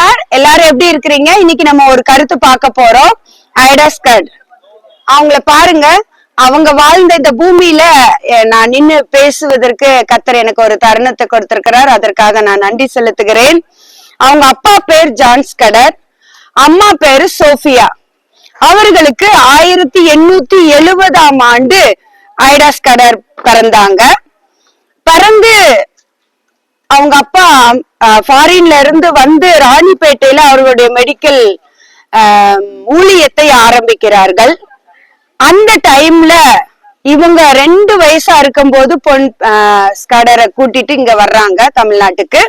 நமஸ்கார் எல்லாரும் எப்படி இருக்கிறீங்க? இன்னைக்கு நம்ம ஒரு கருத்து பார்க்க போறோம். ஐடாஸ்கட் அவங்கள பாருங்க. அவங்க வாழ்ந்த இந்த பூமியில நான் நின்னு பேசுவதற்கு கத்தர் எனக்கு ஒரு தருணத்தை கொடுத்திருக்கிறார். அதற்காக நான் நன்றி செலுத்துகிறேன். அவங்க அப்பா பேர் ஜான்ஸ்கடர் அம்மா பேரு சோஃபியா. அவர்களுக்கு ஆயிரத்தி எண்ணூத்தி எழுபதாம் ஆண்டு ஐடாஸ்கடர் பிறந்தாங்க. பிறந்து அவங்க அப்பா ஃபாரின்ல இருந்து வந்து ராணிப்பேட்டையில அவர்களுடைய மெடிக்கல் ஊழியத்தை ஆரம்பிக்கிறார்கள். அந்த டைம்ல இவங்க ரெண்டு வயசா இருக்கும்போது பொன் ஸ்கடரை கூட்டிட்டு இங்க வர்றாங்க தமிழ்நாட்டுக்கு.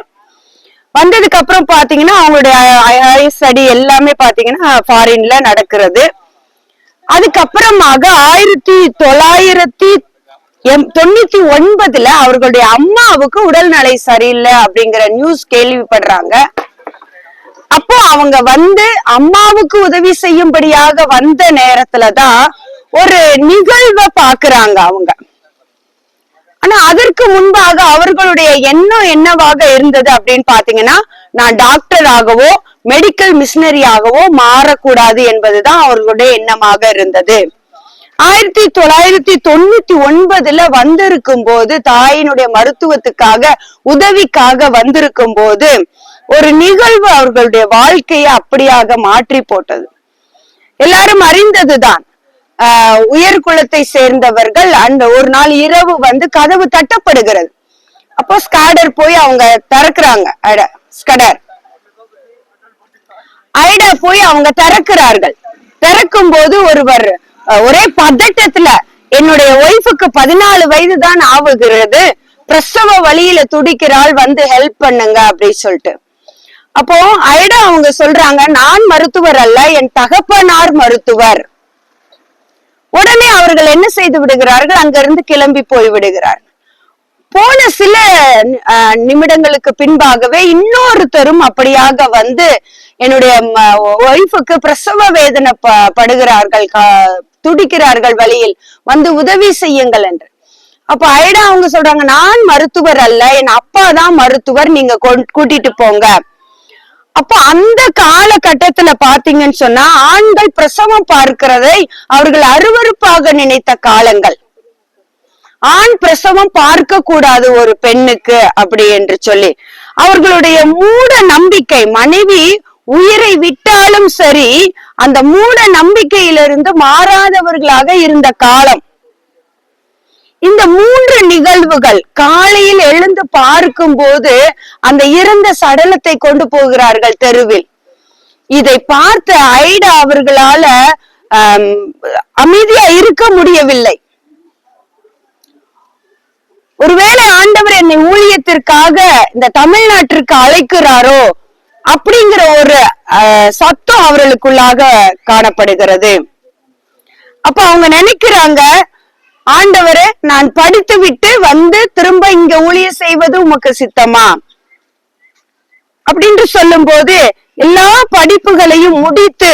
வந்ததுக்கு அப்புறம் பாத்தீங்கன்னா அவங்களுடைய ஹையர் ஸ்டடி எல்லாமே பாத்தீங்கன்னா ஃபாரின்ல நடக்கிறது. அதுக்கப்புறமாக ஆயிரத்தி தொள்ளாயிரத்தி எம் தொண்ணூத்தி ஒன்பதுல அவர்களுடைய அம்மாவுக்கு உடல்நிலை சரியில்லை அப்படிங்கிற நியூஸ் கேள்விப்படுறாங்க. அப்போ அவங்க வந்து அம்மாவுக்கு உதவி செய்யும்படியாக வந்த நேரத்துலதான் ஒரு நிகழ்வை பாக்குறாங்க அவங்க. ஆனா அதற்கு முன்பாக அவர்களுடைய எண்ணம் என்னவாக இருந்தது அப்படின்னு பாத்தீங்கன்னா நான் டாக்டர் ஆகவோ மெடிக்கல் மிஷினரி ஆகவோ மாறக்கூடாது என்பதுதான் அவர்களுடைய எண்ணமாக இருந்தது. ஆயிரத்தி தொள்ளாயிரத்தி தொண்ணூத்தி ஒன்பதுல வந்திருக்கும் போது தாயினுடைய மருத்துவத்துக்காக உதவிக்காக வந்திருக்கும் போது ஒரு நிகழ்வு அவர்களுடைய வாழ்க்கையை அப்படியாக மாற்றி போட்டது. எல்லாரும் அறிந்ததுதான். ஆஹ் உயர் குலத்தை சேர்ந்தவர்கள் அந்த ஒரு நாள் இரவு வந்து கதவு தட்டப்படுகிறது. அப்போ ஸ்காடர் போய் அவங்க திறக்கிறாங்க. அட ஸ்கடர். ஐடா போய் அவங்க திறக்கிறார்கள். திறக்கும் போது ஒருவர் ஒரே பதட்டத்துல என்னுடைய ஒய்ஃபுக்கு பதினாலு வயது தான் ஆவுகிறது பிரசவ வழியில துடிக்கிறாள் வந்து ஹெல்ப் பண்ணுங்க அப்படின்னு சொல்லிட்டு. அப்போ ஐடா அவங்க சொல்றாங்க நான் மருத்துவர் அல்ல என் தகப்பனார் மருத்துவர். உடனே அவர்கள் என்ன செய்து விடுகிறார்கள்? அங்கிருந்து கிளம்பி போய் விடுகிறார் போன சில நிமிடங்களுக்கு பின்பாகவே இன்னொருத்தரும் அப்படியாக வந்து என்னுடைய ஒய்ஃபுக்கு பிரசவ வேதனை ப- படுகிறார்கள் கா- துடிக்கிறார்கள் வழியில். வந்து உதவி செய்யுங்கள் என்று. அப்ப ஐடா அவங்க சொல்றாங்க நான் மருத்துவர் அல்ல என் அப்பா தான் மருத்துவர் நீங்க கொண்- கூட்டிட்டு போங்க. அப்போ அந்த காலகட்டத்துல பாத்தீங்கன்னு சொன்னா ஆண்கள் பிரசவம் பார்க்கிறதை அவர்கள் அருவருப்பாக நினைத்த காலங்கள். ஆண் பிரசவம் பார்க்க கூடாது ஒரு பெண்ணுக்கு அப்படி என்று சொல்லி. அவர்களுடைய மூட நம்பிக்கை மனைவி உயிரை விட்டாலும் சரி அந்த மூட நம்பிக்கையிலிருந்து மாறாதவர்களாக இருந்த காலம். இந்த மூன்று நிகழ்வுகள் காலையில் எழுந்து பார்க்கும் போது அந்த இறந்த சடலத்தை கொண்டு போகிறார்கள் தெருவில். இதை பார்த்த ஐடா அவர்களால அமைதியா இருக்க முடியவில்லை. ஒருவேளை ஆண்டவர் என்னை ஊழியத்திற்காக இந்த தமிழ்நாட்டிற்கு அழைக்கிறாரோ அப்படிங்கிற ஒரு அஹ், சத்தம் அவர்களுக்குள்ளாக காணப்படுகிறது. அப்ப அவங்க நினைக்கிறாங்க ஆண்டவரே நான் படித்து விட்டு வந்து திரும்ப இங்க ஊழியம் செய்வது உமக்கு சித்தமா? அப்படின்னு சொல்லும் போது எல்லா படிப்புகளையும் முடித்து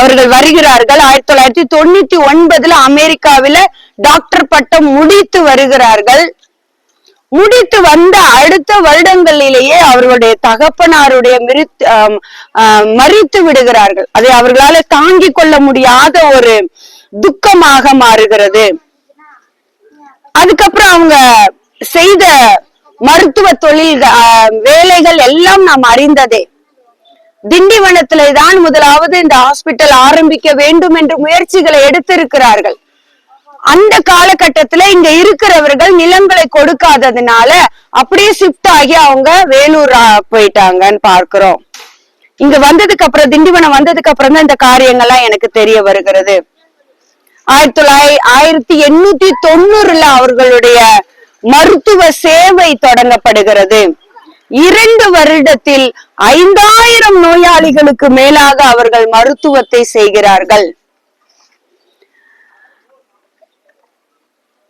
அவர்கள் வருகிறார்கள். ஆயிரத்தி தொள்ளாயிரத்தி தொண்ணூத்தி ஒன்பதுல அமெரிக்காவில டாக்டர் பட்டம் முடித்து வருகிறார்கள். முடித்து வந்த அடுத்த வருடங்களிலேயே அவர்களுடைய தகப்பனாருடைய மிருத்து மறித்து விடுகிறார்கள். அதை அவர்களால தாங்கிக் கொள்ள முடியாத ஒரு துக்கமாக மாறுகிறது. அதுக்கப்புறம் அவங்க செய்த மருத்துவ தொழில் வேலைகள் எல்லாம் நாம் அறிந்ததே. திண்டிவனத்திலே தான் முதலாவது இந்த ஹாஸ்பிட்டல் ஆரம்பிக்க வேண்டும் என்று முயற்சிகளை எடுத்திருக்கிறார்கள். அந்த காலகட்டத்துல இங்க இருக்கிறவர்கள் நிலங்களை கொடுக்காததுனால அப்படியே ஷிஃப்ட் ஆகி அவங்க வேலூர் போயிட்டாங்கன்னு பார்க்கிறோம். இங்க வந்ததுக்கு அப்புறம் திண்டிவனம் வந்ததுக்கு அப்புறம் தான் இந்த காரியங்கள்லாம் எனக்கு தெரிய வருகிறது. ஆயிரத்தி தொள்ளாயிரத்தி ஆயிரத்தி எண்ணூத்தி தொண்ணூறுல அவர்களுடைய மருத்துவ சேவை தொடங்கப்படுகிறது. இரண்டு வருடத்தில் ஐந்தாயிரம் நோயாளிகளுக்கு மேலாக அவர்கள் மருத்துவத்தை செய்கிறார்கள்.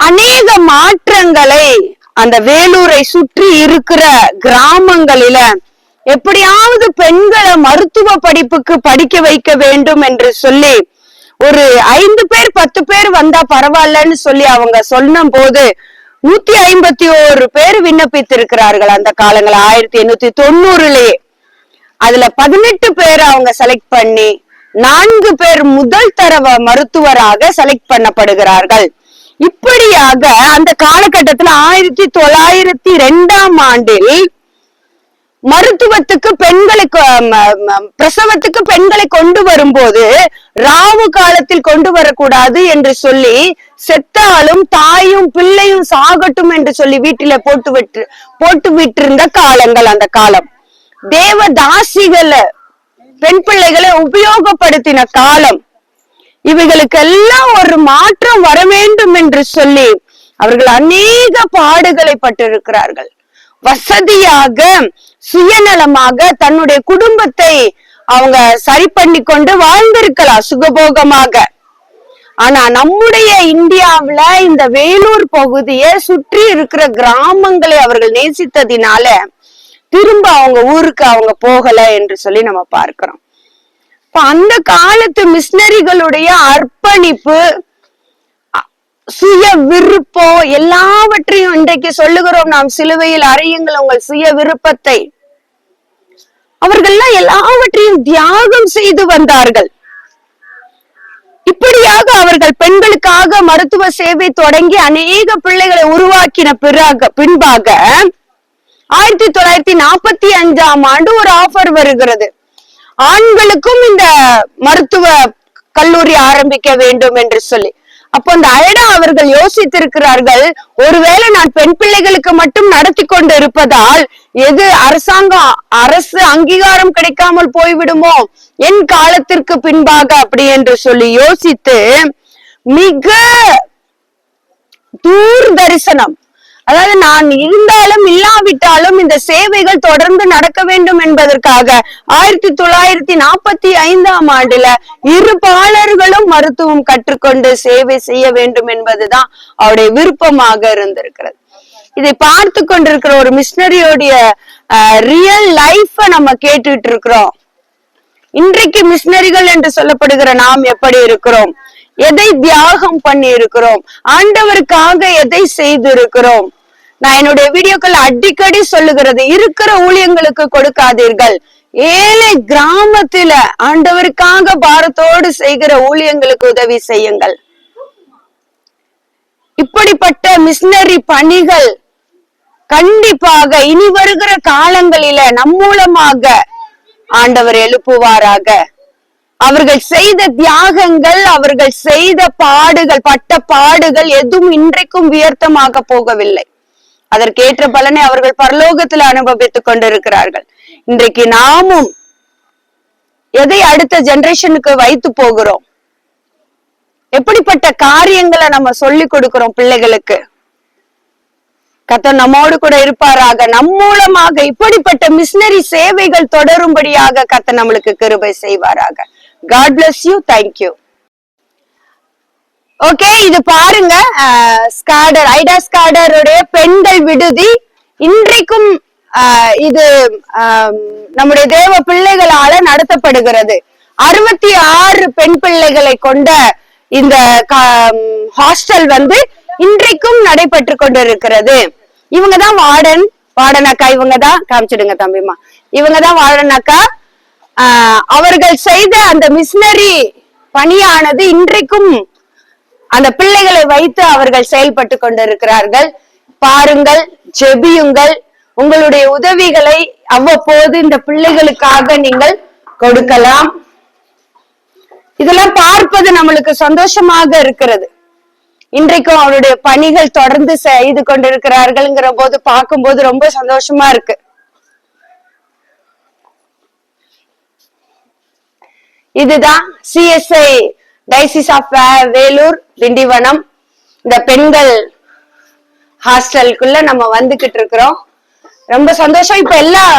அநேக மாற்றங்களை அந்த வேலூரை சுற்றி இருக்கிற கிராமங்களில எப்படியாவது பெண்களை மருத்துவ படிப்புக்கு படிக்க வைக்க வேண்டும் என்று சொல்லி ஒரு ஐந்து பேர் பத்து பேர் வந்தா பரவாயில்லன்னு சொல்லி அவங்க சொன்ன போது நூத்தி ஐம்பத்தி ஓரு பேர் விண்ணப்பித்திருக்கிறார்கள் அந்த காலங்கள். ஆயிரத்தி எண்ணூத்தி தொண்ணூறுலயே அதுல பதினெட்டு பேர் அவங்க செலக்ட் பண்ணி நான்கு பேர் முதல் தரவ மருத்துவராக செலக்ட் பண்ணப்படுகிறார்கள். இப்படியாக அந்த காலகட்டத்துல ஆயிரத்தி தொள்ளாயிரத்தி ரெண்டாம் ஆண்டில் மருத்துவத்துக்கு பெண்களை பிரசவத்துக்கு பெண்களை கொண்டு வரும்போது ராவு காலத்தில் கொண்டு வரக்கூடாது என்று சொல்லி செத்தாலும் தாயும் பிள்ளையும் சாகட்டும் என்று சொல்லி வீட்டில போட்டு விட்டு போட்டு விட்டிருந்த காலங்கள் அந்த காலம். தேவ தாசிகளை பெண் பிள்ளைகளை உபயோகப்படுத்தின காலம். இவைகளுக்கெல்லாம் ஒரு மாற்றம் வர வேண்டும் என்று சொல்லி அவர்கள் அநேக பாடுகளை பட்டிருக்கிறார்கள் வசதியாக சுயநலமாக தன்னுடைய குடும்பத்தை அவங்க சரி பண்ணி கொண்டு வாழ்ந்திருக்கலாம் சுகபோகமாக. ஆனா நம்முடைய இந்தியாவில இந்த வேலூர் பகுதியை சுற்றி இருக்கிற கிராமங்களை அவர்கள் நேசித்ததினால திரும்ப அவங்க ஊருக்கு அவங்க போகல என்று சொல்லி நம்ம பார்க்கிறோம். இப்ப அந்த காலத்து மிஷினரிகளுடைய அர்ப்பணிப்பு சுய விருப்பம் எல்லாவற்றையும் இன்றைக்கு சொல்லுகிறோம் நாம் சிலுவையில் அறியுங்கள் உங்கள் சுய விருப்பத்தை அவர்கள்லாம் எல்லாவற்றையும் தியாகம் செய்து வந்தார்கள். இப்படியாக அவர்கள் பெண்களுக்காக மருத்துவ சேவை தொடங்கி அநேக பிள்ளைகளை உருவாக்கின பிறகு பின்பாக ஆயிரத்தி தொள்ளாயிரத்தி நாற்பத்தி அஞ்சாம் ஆண்டு ஒரு ஆஃபர் வருகிறது. ஆண்களுக்கும் இந்த மருத்துவ கல்லூரி ஆரம்பிக்க வேண்டும் என்று சொல்லி. அப்போ அந்த அயடா அவர்கள் யோசித்திருக்கிறார்கள் ஒருவேளை நான் பெண் பிள்ளைகளுக்கு மட்டும் நடத்தி கொண்டு இருப்பதால் எது அரசாங்கம் அரசு அங்கீகாரம் கிடைக்காமல் போய்விடுமோ? என் காலத்திற்கு பின்பாக அப்படி என்று சொல்லி யோசித்து மிக தூர் தரிசனம் அதாவது நான் இருந்தாலும் இல்லாவிட்டாலும் இந்த சேவைகள் தொடர்ந்து நடக்க வேண்டும் என்பதற்காக ஆயிரத்தி தொள்ளாயிரத்தி நாற்பத்தி ஐந்தாம் ஆண்டுல இரு பாலர்களும் மருத்துவம் கற்றுக்கொண்டு சேவை செய்ய வேண்டும் என்பதுதான் அவருடைய விருப்பமாக இருந்திருக்கிறது. இதை பார்த்து கொண்டிருக்கிற ஒரு மிஷினரியோடைய ரியல் லைஃப நம்ம கேட்டுட்டு இருக்கிறோம். இன்றைக்கு மிஷினரிகள் என்று சொல்லப்படுகிற நாம் எப்படி இருக்கிறோம்? எதை தியாகம் பண்ணி இருக்கிறோம் ஆண்டவருக்காக எதை செய்திருக்கிறோம்? நான் என்னுடைய வீடியோக்கள் அடிக்கடி சொல்லுகிறது இருக்கிற ஊழியங்களுக்கு கொடுக்காதீர்கள். ஏழை கிராமத்துல ஆண்டவருக்காக பாரத்தோடு செய்கிற ஊழியங்களுக்கு உதவி செய்யுங்கள். இப்படிப்பட்ட மிஷினரி பணிகள் கண்டிப்பாக இனி வருகிற காலங்களில நம் மூலமாக ஆண்டவர் எழுப்புவாராக. அவர்கள் செய்த தியாகங்கள் அவர்கள் செய்த பாடுகள் பட்ட பாடுகள் எதுவும் இன்றைக்கும் வியர்த்தமாக போகவில்லை. அதற்கேற்ற பலனை அவர்கள் பரலோகத்தில் அனுபவித்துக் கொண்டிருக்கிறார்கள். இன்றைக்கு நாமும் எதை அடுத்த ஜெனரேஷனுக்கு வைத்து போகிறோம்? எப்படிப்பட்ட காரியங்களை நம்ம சொல்லி கொடுக்கிறோம் பிள்ளைகளுக்கு? கத்த நம்மோடு கூட இருப்பாராக. நம் மூலமாக இப்படிப்பட்ட மிஷினரி சேவைகள் தொடரும்படியாக கத்த நம்மளுக்கு கிருபை செய்வாராக. God bless you thank you okay இது பாருங்க ஸ்காடர் ஐடா ஸ்காடருடைய பெண்கள் விடுதி. இன்றைக்கும் ஆஹ், இது நம்முடைய தேவ பிள்ளைகளால நடத்தப்படுகிறது. அறுபத்தி ஆறு பெண் பிள்ளைகளை கொண்ட இந்த ஹாஸ்டல் வந்து இன்றைக்கும் நடைபெற்று கொண்டிருக்கிறது. இவங்க தான் வார்டன். வார்டன் அக்கா இவங்கதான் காமிச்சிடுங்க தம்பிமா இவங்க தான் வார்டன் அக்கா. அவர்கள் செய்த அந்த மிஷினரி பணியானது இன்றைக்கும் அந்த பிள்ளைகளை வைத்து அவர்கள் செயல்பட்டு கொண்டிருக்கிறார்கள். பாருங்கள் ஜெபியுங்கள் உங்களுடைய உதவிகளை அவ்வப்போது இந்த பிள்ளைகளுக்காக நீங்கள் கொடுக்கலாம். இதெல்லாம் பார்ப்பது நம்மளுக்கு சந்தோஷமாக இருக்கிறது. இன்றைக்கும் அவருடைய பணிகள் தொடர்ந்து செய்து கொண்டிருக்கிறார்கள்ங்கிற போது பார்க்கும்போது ரொம்ப சந்தோஷமா இருக்கு. இதுதான் CSI diocese of Vellore Tindivanam. இந்த பெண்கள் ஹாஸ்டலுக்குள்ள நம்ம வந்துகிட்டு இருக்கிறோம். ரொம்ப சந்தோஷம். இப்ப எல்லாம்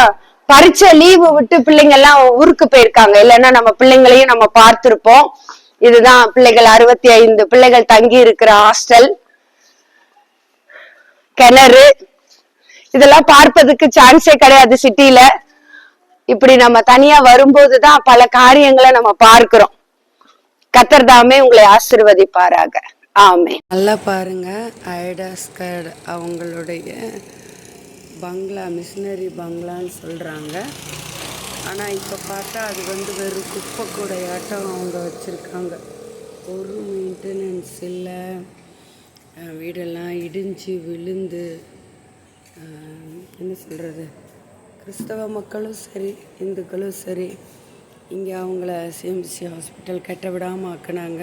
பரீட்சை லீவு விட்டு பிள்ளைங்க எல்லாம் ஊருக்கு போயிருக்காங்க. இல்லைன்னா நம்ம பிள்ளைங்களையும் நம்ம பார்த்திருப்போம். இதுதான் பிள்ளைகள் அறுபத்தி ஐந்து பிள்ளைகள் தங்கி இருக்கிற ஹாஸ்டல் கிணறு. இதெல்லாம் பார்ப்பதுக்கு சான்ஸே கிடையாது சிட்டில இப்படி நம்ம தனியா வரும்போதுதான் பல காரியங்களை நம்ம பார்க்கிறோம். கத்தர் தாமே உங்களை ஆசிர்வதிப்பாராக. ஆமே நல்லா பாருங்க ஐடாஸ்கர் அவங்களுடைய பங்களா மிஷினரி பங்களான்னு சொல்கிறாங்க ஆனால் இப்போ பார்த்தா அது வந்து வெறும் குப்பை கூடையாட்டம் அவங்க வச்சுருக்காங்க. ஒரு மெயின்டெனன்ஸ் இல்லை. வீடெல்லாம் இடிஞ்சு விழுந்து என்ன சொல்கிறது கிறிஸ்தவ மக்களும் சரி இந்துக்களும் சரி இங்கே அவங்கள சிஎம்சி ஹாஸ்பிட்டல் கட்ட விடாமல் ஆக்குனாங்க.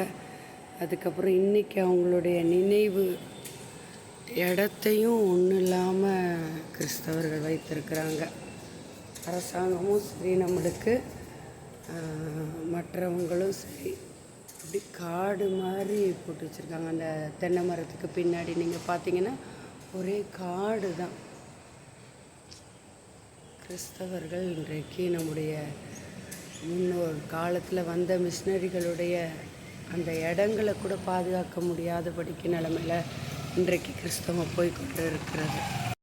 அதுக்கப்புறம் இன்றைக்கி அவங்களுடைய நினைவு இடத்தையும் ஒன்றும் இல்லாமல் கிறிஸ்தவர்கள் வைத்திருக்கிறாங்க. அரசாங்கமும் சரி நம்மளுக்கு மற்றவங்களும் சரி. அப்படி காடு மாதிரி போட்டு வச்சுருக்காங்க. அந்த தென்னை மரத்துக்கு பின்னாடி நீங்கள் பார்த்தீங்கன்னா ஒரே காடு தான் கிறிஸ்தவர்கள் இன்றைக்கு நம்முடைய முன்னோர் காலத்தில் வந்த மிஷினரிகளுடைய அந்த இடங்களை கூட பாதுகாக்க முடியாதபடிக்கு நிலமையில இன்றைக்கு கிறிஸ்தவம் போய் கொண்டு இருக்கிறது